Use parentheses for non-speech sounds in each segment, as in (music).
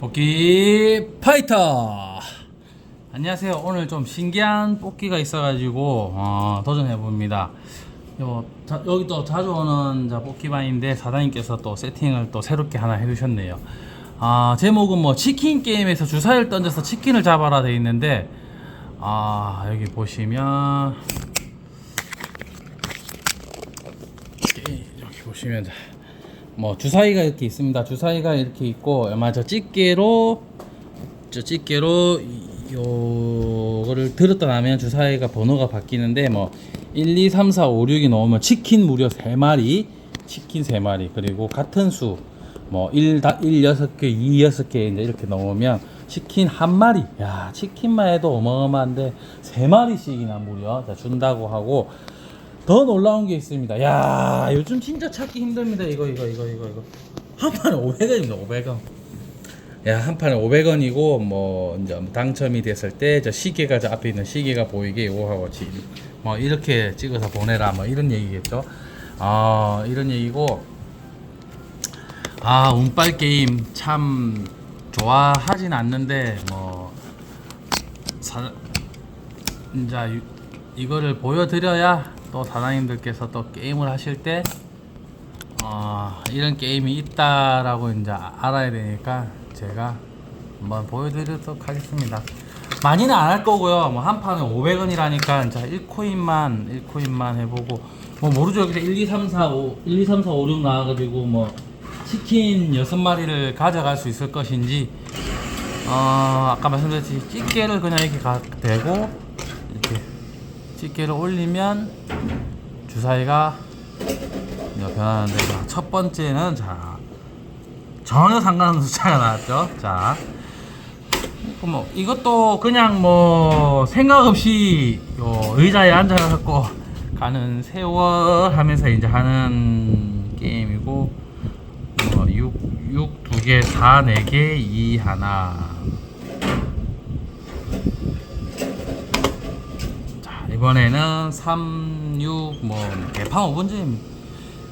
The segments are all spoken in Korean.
뽑기 파이터. 안녕하세요. 오늘 좀 신기한 뽑기가 있어가지고 어, 도전해봅니다. 요, 자, 여기 또 자주 오는 자, 뽑기방인데 사장님께서 또 세팅을 또 새롭게 하나 해주셨네요. 아, 제목은 뭐 치킨 게임에서 주사위를 던져서 치킨을 잡아라 돼 있는데 아 여기 보시면 게임, 여기 보시면 자, 뭐 주사위가 이렇게 있습니다. 주사위가 이렇게 있고 아마 저 집게로 저 집게로 이- 요거를 들었다 나면 주사위가 번호가 바뀌는데 뭐 1, 2, 3, 4, 5, 6이 넘으면 치킨 무려 3마리, 치킨 3마리 그리고 같은 수 뭐 1, 다, 1 6개, 2, 6개 이제 이렇게 넘으면 치킨 한 마리. 야, 치킨만 해도 어마어마한데 3마리씩이나 무려 자, 준다고 하고 더 놀라운 게 있습니다. 야, 요즘 진짜 찾기 힘듭니다. 이거 이거 이거 이거 이거. 한 판에 500원입니다. 500원. 야, 한 판에 500원이고 뭐 이제 당첨이 됐을 때 저 시계가 저 앞에 있는 시계가 보이게 요하고 지- 뭐 이렇게 찍어서 보내라 뭐 이런 얘기겠죠. 아, 이런 얘기고 아, 운빨 게임 참 좋아하진 않는데 뭐 사, 이제 유- 이거를 보여드려야 또 사장님들께서 또 게임을 하실 때 어, 이런 게임이 있다라고 이제 알아야 되니까 제가 한번 보여드리도록 하겠습니다. 많이는 안 할 거고요. 뭐 한 판에 500원이라니까 이제 1코인만 1코인만 해보고 뭐 모르죠. 여기서 1, 2, 3, 4, 5, 1, 2, 3, 4, 5, 6 나와가지고 뭐 치킨 6마리를 가져갈 수 있을 것인지 어, 아까 말씀드렸듯이 집게를 그냥 이렇게 가, 대고 이렇게 집게를 올리면 주사위가 변하는데 자, 첫 번째는 자 전혀 상관없는 숫자가 나왔죠. 자, 그뭐 이것도 그냥 뭐 생각 없이 요 의자에 앉아갖고 가는 세월 하면서 이제 하는 게임이고 뭐 6, 6 2개, 4, 4개, 2 하나. 이번에는 3, 6, 뭐, 개판 5분째입니다.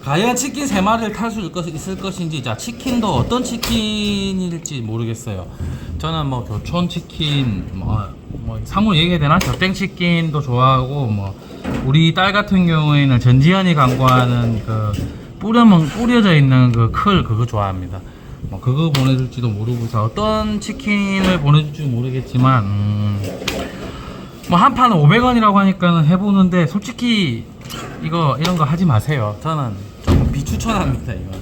과연 치킨 3마리를 탈 수 있을 것인지, 자, 치킨도 어떤 치킨일지 모르겠어요. 저는 뭐, 교촌 치킨, 뭐, 뭐, 상으로 얘기해야 되나? 겹땡 치킨도 좋아하고, 뭐, 우리 딸 같은 경우에는 전지현이 광고하는 그, 뿌려먹, 뿌려져 있는 그 클, 그거 좋아합니다. 뭐, 그거 보내줄지도 모르고, 자, 어떤 치킨을 보내줄지 모르겠지만, 음, 뭐 한 판은 500원이라고 하니까는 해보는데 솔직히 이거 이런 거 하지 마세요. 저는 조금 비추천합니다. 이거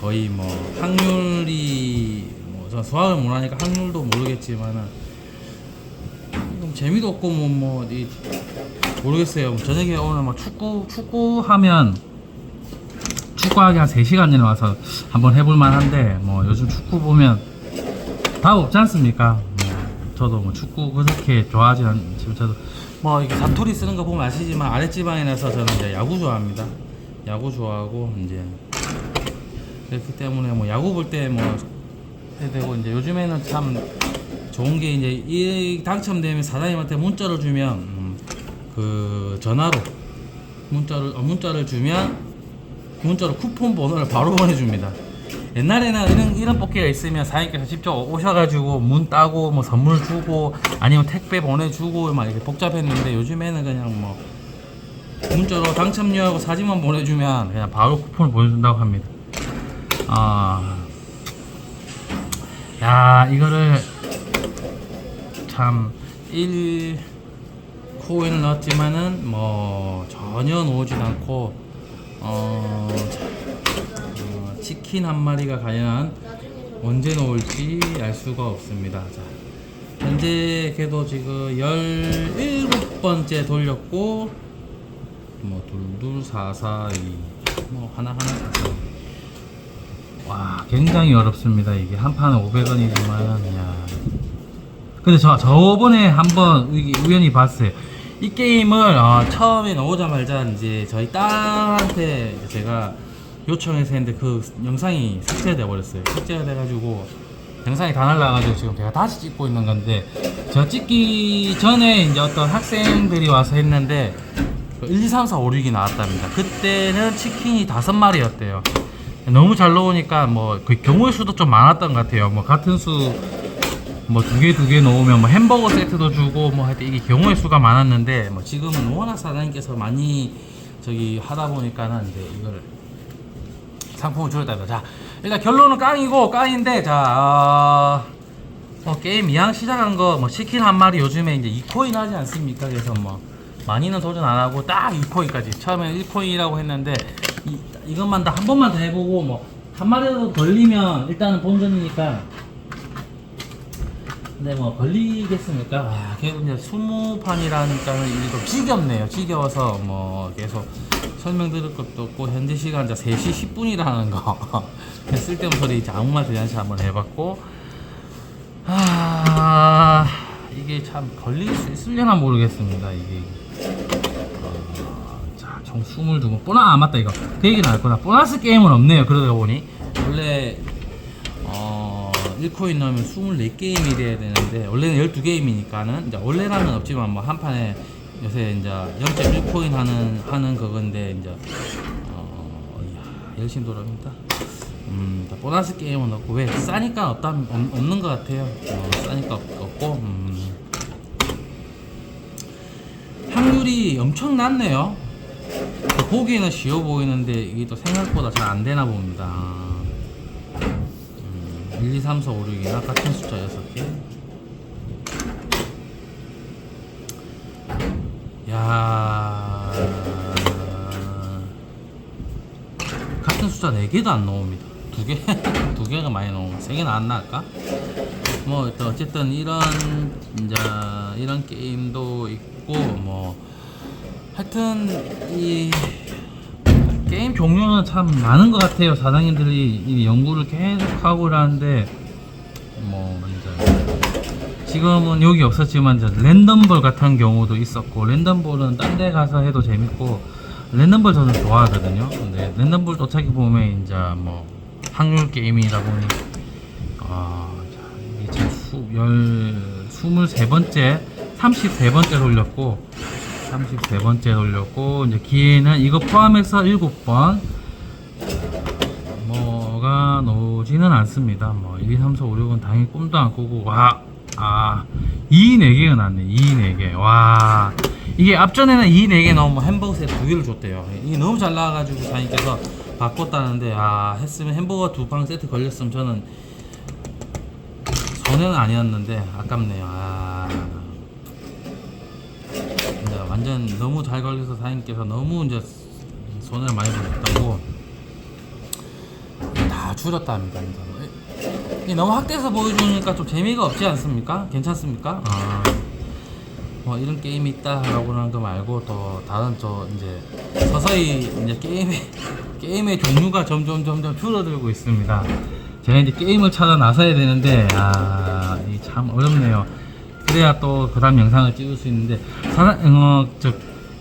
거의 뭐 확률이 뭐저 수학을 못하니까 확률도 모르겠지만은 좀 재미도 없고 뭐뭐 모르겠어요. 저녁에 오늘 막 축구 축구 하면 축구하기 한 3시간 전에 와서 한번 해볼 만한데 뭐 요즘 축구 보면 답 없지 않습니까? 뭐 저도 뭐 축구 그렇게 좋아하지 않지만 저도 뭐 이게 사투리 쓰는 거 보면 아시지만 아랫지방이라서 저는 이제 야구 좋아합니다. 야구 좋아하고 이제 그렇기 때문에 뭐 야구 볼 때 뭐 되고 이제 요즘에는 참 좋은 게 이제 이 당첨되면 사장님한테 문자를 주면 음, 그 전화로 문자를 어, 문자를 주면 문자로 쿠폰 번호를 바로 (laughs) 보내줍니다. 옛날에는 이런 이런 뽑기가 있으면 사장님께서 직접 오셔가지고 문 따고 뭐 선물 주고 아니면 택배 보내주고 막 이렇게 복잡했는데 요즘에는 그냥 뭐 문자로 당첨료하고 사진만 보내주면 그냥 바로 쿠폰을 보내준다고 합니다. 아, 야 이거를 참 1 코인 넣었지만은 뭐 전혀 놓지 않고 어. 어, 치킨 한 마리가 과연 언제 나올지 알 수가 없습니다. 자, 현재 걔도 지금 17번째 돌렸고 뭐 둘둘 사사이 뭐 하나 하나 사사 와 굉장히 어렵습니다 이게 한 판에 500원이지만 야 근데 저 저번에 한번 우- 우연히 봤어요. 이 게임을 어, 처음에 나오자마자 이제 저희 딸한테 제가 요청해서 했는데 그 영상이 삭제돼 버렸어요. 삭제가 돼가지고 영상이 다 날라가지고 지금 제가 다시 찍고 있는 건데 제가 찍기 전에 이제 어떤 학생들이 와서 했는데 1, 2, 3, 4, 5, 6이 나왔답니다. 그때는 치킨이 다섯 마리였대요. 너무 잘 넣으니까 뭐 그 경우의 수도 좀 많았던 것 같아요. 뭐 같은 수 뭐 두 개 두 개 넣으면 뭐 햄버거 세트도 주고 뭐 하여튼 이게 경우의 수가 많았는데 뭐 지금은 워낙 사장님께서 많이 저기 하다 보니까는 이제 이걸 상품을 줄였다. 자 일단 결론은 깡이고 깡인데 자 어, 뭐 게임 이왕 시작한 거 뭐 치킨 한 마리 요즘에 이제 2코인 하지 않습니까? 그래서 뭐 많이는 도전 안 하고 딱 2코인까지 처음에 1코인이라고 했는데 이, 이것만 다 한 번만 더 해보고 뭐 한 마리라도 걸리면 일단은 본전이니까 근데 뭐 걸리겠습니까? 아, 결국 이제 20판이라니까는 이게 좀 지겹네요. 지겨워서 뭐 계속 설명드릴 것도 없고 현재 시간 이제 3시 10분이라는 거. (laughs) 쓸데없는 소리 이제 아무 말 대잔치 한번 해봤고. 아 이게 참 걸릴 수 있으려나 모르겠습니다 이게. 어, 자총 22번. 보나 아 맞다 이거. 그 얘기는 알 거다 보너스 게임은 없네요 그러다 보니. 원래 어 1코인 넣으면 24게임이 돼야 되는데 원래는 12게임이니까는 이제 원래라면 없지만 뭐 한 판에 요새 이제 0.1코인 하는 하는 그건데 이제 어 이야, 열심히 돌아갑니다. 음, 다 보너스 게임은 없고 왜 싸니까 없다 없, 없는 것 같아요. 어, 싸니까 없, 없고 음. 확률이 엄청 낮네요. 보기에는 쉬워 보이는데 이게 또 생각보다 잘 안 되나 봅니다. 음, 1, 2, 3, 4, 5, 6이나 같은 숫자 6개. 야 같은 숫자 4개도 안 나옵니다. 두 개, (laughs) 두 개가 많이 나오고 세 개는 안 나올까? 뭐또 어쨌든 이런 이제 이런 게임도 있고 뭐 하여튼 이 게임 종류는 참 많은 것 같아요. 사장님들이 이 연구를 계속 하고 하는데 뭐 이제 지금은 여기 없었지만 랜덤볼 같은 경우도 있었고 랜덤볼은 딴 데 가서 해도 재밌고 랜덤볼 저는 좋아하거든요. 근데 랜덤볼 또 찾기 보면 이제 뭐 확률 게임이다 보니 아, 자, 이게 지금 수, 열, 23번째, 33번째 돌렸고 33번째 돌렸고 이제 기회는 이거 포함해서 7번 뭐가 나오지는 않습니다. 뭐 1, 2, 3, 4, 5, 6은 당연히 꿈도 안 꾸고 와, 아, 2, 4개가 났네. 2, 4개. 와, 이게 앞전에는 2, 4개 나오면 햄버거 세트 두 개를 줬대요. 이게 너무 잘 나와가지고 사장님께서 바꿨다는데 아 했으면 햄버거 두 방 세트 걸렸으면 저는 손해는 아니었는데 아깝네요. 아. 이제 완전 너무 잘 걸려서 사장님께서 너무 이제 손해를 많이 보셨다고 다 줄였다 합니다. 이제. 너무 확대해서 보여주니까 좀 재미가 없지 않습니까? 괜찮습니까? 아, 뭐 이런 게임이 있다라고 하는 거 말고 또 다른 저 이제 서서히 이제 게임의 (laughs) 게임의 종류가 점점 점점 줄어들고 있습니다. 제가 이제 게임을 찾아 나서야 되는데 아, 이참 어렵네요. 그래야 또 그다음 영상을 찍을 수 있는데 사람 어, 저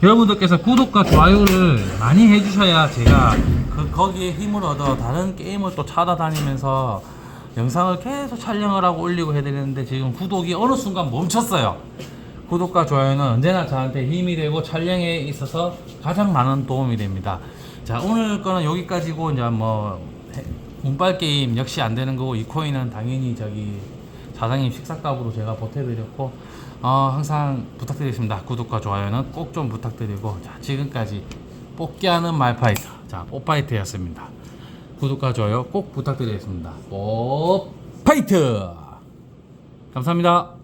여러분들께서 구독과 좋아요를 많이 해주셔야 제가 그 거기에 힘을 얻어 다른 게임을 또 찾아다니면서 영상을 계속 촬영을 하고 올리고 해야 되는데 지금 구독이 어느 순간 멈췄어요. 구독과 좋아요는 언제나 저한테 힘이 되고 촬영에 있어서 가장 많은 도움이 됩니다. 자 오늘 거는 여기까지고 이제 뭐 해- 운빨 게임 역시 안 되는 거고 이 코인은 당연히 저기 사장님 식사값으로 제가 보태드렸고 어, 항상 부탁드리겠습니다. 구독과 좋아요는 꼭 좀 부탁드리고 자 지금까지 뽑기하는 말파이터 자 뽀파이트였습니다. 구독과 좋아요 꼭 부탁드리겠습니다. 뽀파이트 감사합니다.